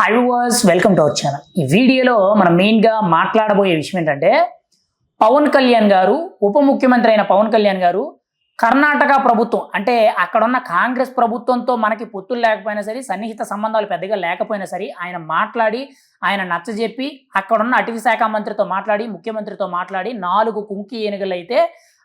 High వాస్ welcome to our channel ఈ వీడియోలో మనం మెయిన్గా మాట్లాడబోయే విషయం ఏంటంటే పవన్ కళ్యాణ్ గారు ఉప ముఖ్యమంత్రి అయిన పవన్ కళ్యాణ్ గారు కర్ణాటక ప్రభుత్వం అంటే అక్కడ ఉన్న కాంగ్రెస్ ప్రభుత్వంతో మనకి పొత్తులు లేకపోయినా సరే సన్నిహిత సంబంధాలు పెద్దగా లేకపోయినా సరే ఆయన మాట్లాడి ఆయన నచ్చజెప్పి అక్కడున్న అటవీ శాఖ మంత్రితో మాట్లాడి ముఖ్యమంత్రితో మాట్లాడి నాలుగు కుంకి ఏనుగులు అయితే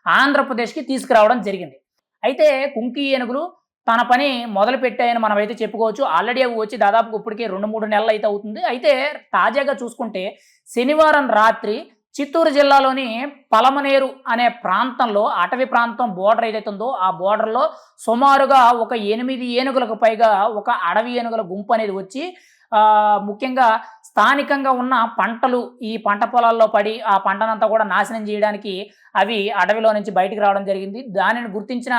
ఆంధ్రప్రదేశ్కి తీసుకురావడం జరిగింది. అయితే కుంకి ఏనుగులు తన పని మొదలు పెట్టాయని మనం అయితే చెప్పుకోవచ్చు. ఆల్రెడీ అవి వచ్చి దాదాపు ఇప్పటికే రెండు మూడు నెలలు అయితే అవుతుంది. అయితే తాజాగా చూసుకుంటే శనివారం రాత్రి చిత్తూరు జిల్లాలోని పలమనేరు అనే ప్రాంతంలో అటవీ ప్రాంతం బోర్డర్ ఏదైతే ఉందో ఆ బోర్డర్లో సుమారుగా ఒక ఎనిమిది ఏనుగులకు పైగా ఒక అడవి ఏనుగుల గుంపు అనేది వచ్చి ముఖ్యంగా స్థానికంగా ఉన్న పంటలు ఈ పంట పొలాల్లో పడి ఆ పంటనంతా కూడా నాశనం చేయడానికి అవి అడవిలో నుంచి బయటికి రావడం జరిగింది. దానిని గుర్తించిన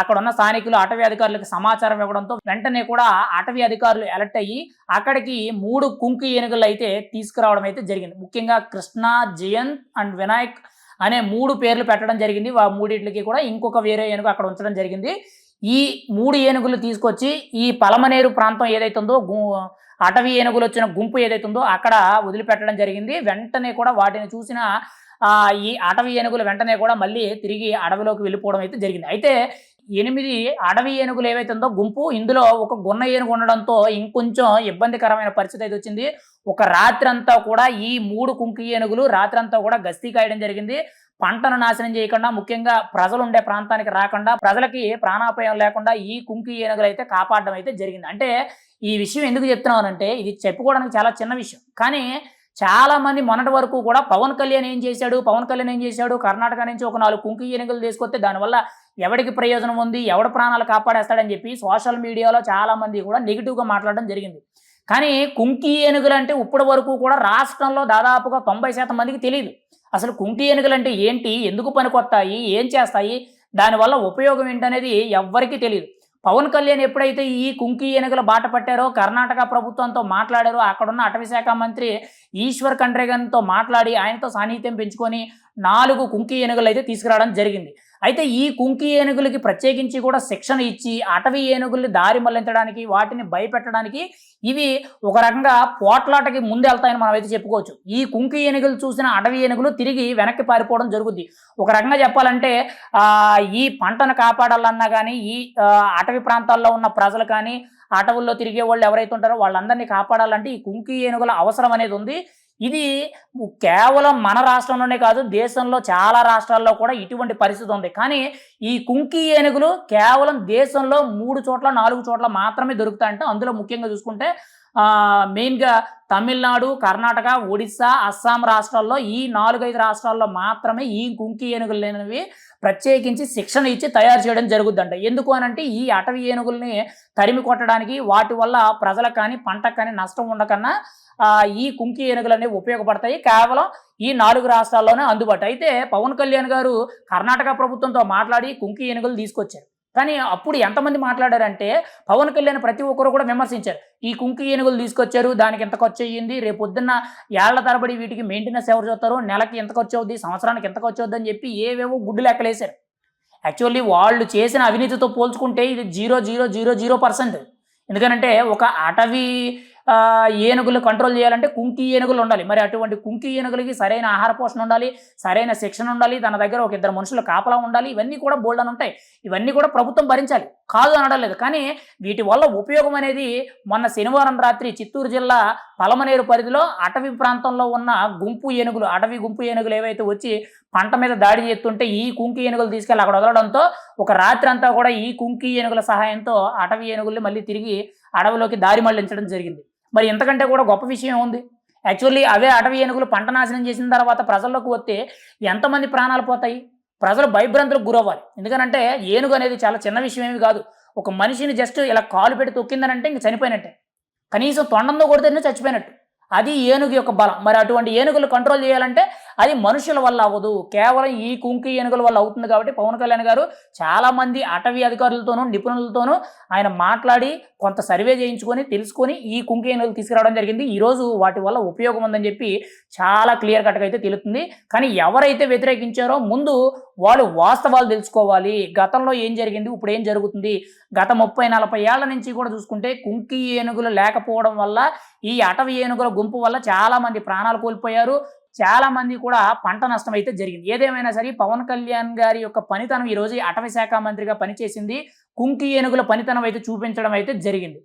అక్కడ ఉన్న స్థానికులు అటవీ అధికారులకు సమాచారం ఇవ్వడంతో వెంటనే కూడా అటవీ అధికారులు అలర్ట్ అయ్యి అక్కడికి మూడు కుంకు ఏనుగులు అయితే తీసుకురావడం అయితే జరిగింది. ముఖ్యంగా కృష్ణ జయంత్ అండ్ వినాయక్ అనే మూడు పేర్లు పెట్టడం జరిగింది. ఆ మూడింటికి కూడా ఇంకొక వేరే ఏనుగు అక్కడ ఉంచడం జరిగింది. ఈ మూడు ఏనుగులు తీసుకొచ్చి ఈ పలమనేరు ప్రాంతం ఏదైతే ఉందో అటవీ ఏనుగులు వచ్చిన గుంపు ఏదైతే ఉందో అక్కడ వదిలిపెట్టడం జరిగింది. వెంటనే కూడా వాటిని చూసిన ఈ అటవీ ఏనుగులు వెంటనే కూడా మళ్ళీ తిరిగి అడవిలోకి వెళ్ళిపోవడం అయితే జరిగింది. అయితే ఎనిమిది అడవి ఏనుగులు ఏవైతే ఉందో గుంపు ఇందులో ఒక గున్న ఏనుగు ఉండడంతో ఇంకొంచెం ఇబ్బందికరమైన పరిస్థితి అయితే వచ్చింది. ఒక రాత్రి అంతా కూడా ఈ మూడు కుంకి ఏనుగులు రాత్రి అంతా కూడా గస్తీ కాయడం జరిగింది. పంటను నాశనం చేయకుండా ముఖ్యంగా ప్రజలు ఉండే ప్రాంతానికి రాకుండా ప్రజలకి ప్రాణాపాయం లేకుండా ఈ కుంకి ఏనుగులు అయితే కాపాడడం అయితే జరిగింది. అంటే ఈ విషయం ఎందుకు చెప్తున్నానంటే ఇది చెప్పుకోవడానికి చాలా చిన్న విషయం. కానీ చాలా మంది మొన్నటి వరకు కూడా పవన్ కళ్యాణ్ ఏం చేశాడు పవన్ కళ్యాణ్ ఏం చేశాడు కర్ణాటక నుంచి ఒక నాలుగు కుంకి ఏనుగులు తీసుకొస్తే దానివల్ల ఎవరికి ప్రయోజనం ఉంది ఎవడి ప్రాణాలు కాపాడేస్తాడని చెప్పి సోషల్ మీడియాలో చాలా మంది కూడా నెగిటివ్గా మాట్లాడడం జరిగింది. కానీ కుంకి ఏనుగులు అంటే ఇప్పటి వరకు కూడా రాష్ట్రంలో దాదాపుగా తొంభై శాతం మందికి తెలియదు అసలు కుంటి ఏనుగులు అంటే ఏంటి? ఎందుకు పనికొస్తాయి ఏం చేస్తాయి? దానివల్ల ఉపయోగం ఏంటనేది ఎవ్వరికీ తెలియదు పవన్ కళ్యాణ్ ఎప్పుడైతే ఈ కుంకి ఏనుగుల బాట పట్టారో కర్ణాటక ప్రభుత్వంతో మాట్లాడారో అక్కడున్న అటవీశాఖ మంత్రి ఈశ్వర్ ఖండ్రేగన్తో మాట్లాడి ఆయనతో సాన్నిహిత్యం పెంచుకొని నాలుగు కుంకి ఏనుగులు అయితే తీసుకురావడం జరిగింది. అయితే ఈ కుంకి ఏనుగులకి ప్రత్యేకించి కూడా శిక్షణ ఇచ్చి అటవీ ఏనుగుల్ని దారి మళ్ళించడానికి వాటిని భయపెట్టడానికి ఇవి ఒక రకంగా పోట్లాటకి ముందు వెళ్తాయని మనం అయితే చెప్పుకోవచ్చు. ఈ కుంకి ఏనుగులు చూసిన అటవీ ఏనుగులు తిరిగి వెనక్కి పారిపోవడం జరుగుద్ది. ఒక రకంగా చెప్పాలంటే ఈ పంటను కాపాడాలన్నా కానీ ఈ అటవీ ప్రాంతాల్లో ఉన్న ప్రజలు కానీ అటవుల్లో తిరిగే వాళ్ళు ఎవరైతే ఉంటారో వాళ్ళందరినీ కాపాడాలంటే ఈ కుంకి ఏనుగుల అవసరం అనేది ఉంది. ఇది కేవలం మన రాష్ట్రంలోనే కాదు దేశంలో చాలా రాష్ట్రాల్లో కూడా ఇటువంటి పరిస్థితి ఉంది. కానీ ఈ కుంకి ఏనుగులు కేవలం దేశంలో మూడు చోట్ల నాలుగు చోట్ల మాత్రమే దొరుకుతాయంటే. అందులో ముఖ్యంగా చూసుకుంటే మెయిన్గా తమిళనాడు కర్ణాటక ఒడిస్సా అస్సాం రాష్ట్రాల్లో ఈ నాలుగైదు రాష్ట్రాల్లో మాత్రమే ఈ కుంకి ఏనుగులు లేనివి ప్రత్యేకించి శిక్షణ ఇచ్చి తయారు చేయడం జరుగుద్దంట. ఎందుకు అనంటే ఈ అటవీ ఏనుగుల్ని తరిమి కొట్టడానికి వాటి వల్ల ప్రజలకు కానీ పంటకు కానీ నష్టం ఉండకన్నా ఈ కుంకి ఏనుగులు అనేవి ఉపయోగపడతాయి. కేవలం ఈ నాలుగు రాష్ట్రాల్లోనే అందుబాటు. అయితే పవన్ కళ్యాణ్ గారు కర్ణాటక ప్రభుత్వంతో మాట్లాడి కుంకి ఏనుగులు తీసుకొచ్చారు. కానీ అప్పుడు ఎంతమంది మాట్లాడారంటే పవన్ కళ్యాణ్ ప్రతి ఒక్కరు కూడా విమర్శించారు. ఈ కుంకి ఏనుగులు తీసుకొచ్చారు దానికి ఎంత ఖర్చు అయ్యింది రేపు పొద్దున్న ఏళ్ళ తరబడి వీటికి మెయింటెనెన్స్ ఎవరు చూస్తారు నెలకి ఎంత ఖర్చు అవుద్ది సంవత్సరానికి ఎంత ఖర్చు అవుద్ది అని చెప్పి ఏవేవో గుడ్డు లెక్కలేశారు. యాక్చువల్లీ వాళ్ళు చేసిన అవినీతితో పోల్చుకుంటే ఇది zero zero zero zero percent. ఎందుకనంటే ఒక అటవీ ఏనుగులు కంట్రోల్ చేయాలంటే కుంకి ఏనుగులు ఉండాలి. మరి అటువంటి కుంకి ఏనుగులకి సరైన ఆహార పోషణ ఉండాలి సరైన శిక్షణ ఉండాలి తన దగ్గర ఒక ఇద్దరు మనుషులు కాపలా ఉండాలి ఇవన్నీ కూడా బోల్డ్ అని ఉంటాయి. ఇవన్నీ కూడా ప్రభుత్వం భరించాలి. కాదు అనడం లేదు. కానీ వీటి వల్ల ఉపయోగం అనేది మొన్న శనివారం రాత్రి చిత్తూరు జిల్లా పలమనేరు పరిధిలో అటవీ ప్రాంతంలో ఉన్న గుంపు ఏనుగులు అటవీ గుంపు ఏనుగులు ఏవైతే వచ్చి పంట మీద దాడి చేస్తుంటే ఈ కుంకి ఏనుగులు తీసుకెళ్ళి అక్కడ వదలడంతో ఒక రాత్రి అంతా కూడా ఈ కుంకి ఏనుగుల సహాయంతో అటవీ ఏనుగుల్ని మళ్ళీ తిరిగి అడవిలోకి దారి మళ్ళించడం జరిగింది. మరి ఇంతకంటే కూడా గొప్ప విషయం ఉంది యాక్చువల్లీ అవే అటవీ ఏనుగులు పంట నాశనం చేసిన తర్వాత ప్రజల్లోకి వస్తే ఎంతమంది ప్రాణాలు పోతాయి? ప్రజలు భయభ్రాంతులకు గురవ్వాలి. ఎందుకనంటే ఏనుగు అనేది చాలా చిన్న విషయం ఏమి కాదు. ఒక మనిషిని జస్ట్ ఇలా కాలు పెట్టి తొక్కిందనంటే ఇంక చనిపోయినట్టే. కనీసం తొండంతో కొడితేనే చచ్చిపోయినట్టు. అది ఏనుగు యొక్క బలం. మరి అటువంటి ఏనుగులు కంట్రోల్ చేయాలంటే అది మనుషుల వల్ల అవ్వదు. కేవలం ఈ కుంకి ఏనుగుల వల్ల అవుతుంది కాబట్టి పవన్ కళ్యాణ్ గారు చాలామంది అటవీ అధికారులతోనూ నిపుణులతోనూ ఆయన మాట్లాడి కొంత సర్వే చేయించుకొని తెలుసుకొని ఈ కుంకి ఏనుగులు తీసుకురావడం జరిగింది. ఈరోజు వాటి వల్ల ఉపయోగం ఉందని చెప్పి చాలా క్లియర్ కట్గా అయితే తెలుస్తుంది. కానీ ఎవరైతే వ్యతిరేకించారో ముందు వాళ్ళు వాస్తవాలు తెలుసుకోవాలి. గతంలో ఏం జరిగింది? ఇప్పుడు ఏం జరుగుతుంది? గత ముప్పై నలభై ఏళ్ళ నుంచి కూడా చూసుకుంటే కుంకి ఏనుగులు లేకపోవడం వల్ల ఈ అటవీ ఏనుగుల గుంపు వల్ల చాలామంది ప్రాణాలు కోల్పోయారు. చాలా మంది కూడా పంట నష్టం అయితే జరిగింది. ఏదేమైనా సరే పవన్ కళ్యాణ్ గారి యొక్క పనితనం ఈ అటవీ శాఖ మంత్రిగా పనిచేసింది. కుంకి ఏనుగుల పనితనం అయితే చూపించడం అయితే జరిగింది.